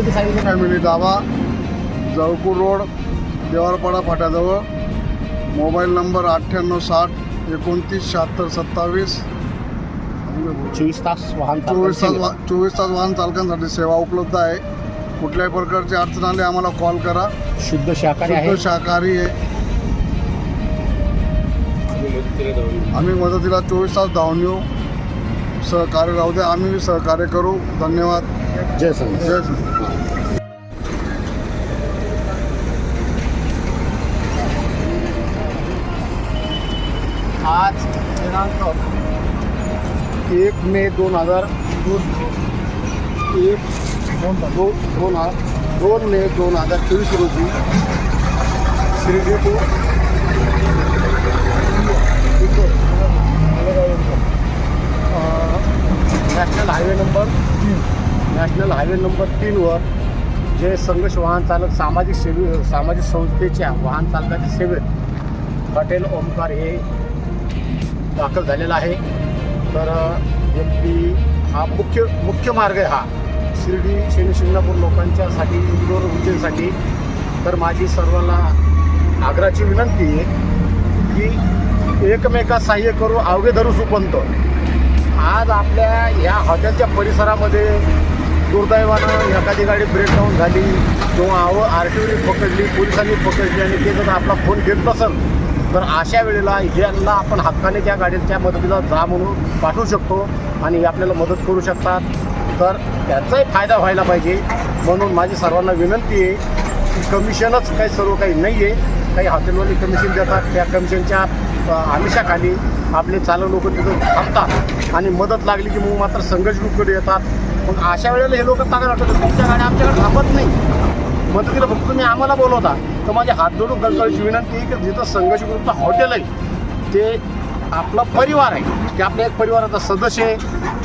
सांगितलं फॅमिली दाबा जळकूर रोड देवारपाडा फाट्याजवळ. मोबाईल नंबर अठ्ठ्याण्णव साठ एकोणतीस शहात्तर सत्तावीस. चोवीस तास वाहन चोवीस तास वा- चोवीस तास वाहन चालकांसाठी सेवा उपलब्ध आहे. कुठल्याही प्रकारची अडचण आली आम्हाला कॉल करा. शुद्ध शाकाहारी शुद्ध शाकाहारी आहे. आम्ही मदतीला चोवीस तास धावून येऊ. सहकार्य राहू दे आम्ही सहकार्य करू. धन्यवाद. जय संत. जय श्री आज दिनांक एक मे दोन हजार दोन एक दोन दोन दोन हा- दोन मे दोन हजार चोवीस रोजी Shirdi to national highway number तीन नॅशनल हायवे नंबर तीनवर जे संघर्ष वाहन चालक सामाजिक सेवे सामाजिक संस्थेच्या वाहन चालकाच्या सेवेत पटेल ओमकार हे दाखल झालेला आहे. तर एम पी हा मुख्य मुख्य मार्ग आहे हा. शिर्डी शनी शिंगणापूर लोकांच्यासाठी इंदोर उज्जैनसाठी तर माझी सर्वांना आग्राची विनंती आहे की एकमेका सहाय्य करू अवघे धरू सुपंत. आज आपल्या ह्या हॉटेलच्या परिसरामध्ये दुर्दैवानं एखादी गाडी ब्रेकडाऊन झाली. किंवा आव आर टी ओने पकडली पोलिसांनी पकडली आणि ते जर आपला फोन घेत नसेल तर अशा वेळेला यांना आपण हक्काने त्या गाडीच्या मदतीला जा म्हणून पाठवू शकतो आणि आपल्याला मदत करू शकतात. तर त्याचाही फायदा व्हायला पाहिजे. म्हणून माझी सर्वांना विनंती आहे की कमिशनच काही सर्व काही नाही आहे काही हॉटेलवाले कमिशन देतात. त्या कमिशनच्या आमिषाखाली आपले चालक लोक तिथं थांबतात. आणि मदत लागली की मग मात्र संघर्ष ग्रुपकडे येतात. मग अशा वेळेला हे लोक ताकद वाटतात तुमच्या गाड्या आमच्याकडे थांबत नाही. मदतीला फक्त तुम्ही आम्हाला बोलवता. तर माझे हात जोडून गळगळीची विनंती आहे की जिथं संघर्ष ग्रुपचं हॉटेल आहे ते आपला परिवार आहे. ते आपल्या एक परिवाराचा सदस्य आहे.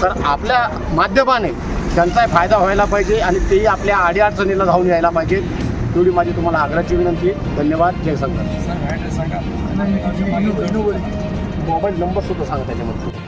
तर आपल्या माध्यमाने त्यांचाही फायदा व्हायला पाहिजे आणि तेही आपल्या अडीअडचणीला धावून यायला पाहिजे. एवढी माझी तुम्हाला आग्रहाची विनंती आहे. धन्यवाद. जय संघर्ष. मोबाईल नंबर सुद्धा सांगा त्याच्यामध्ये.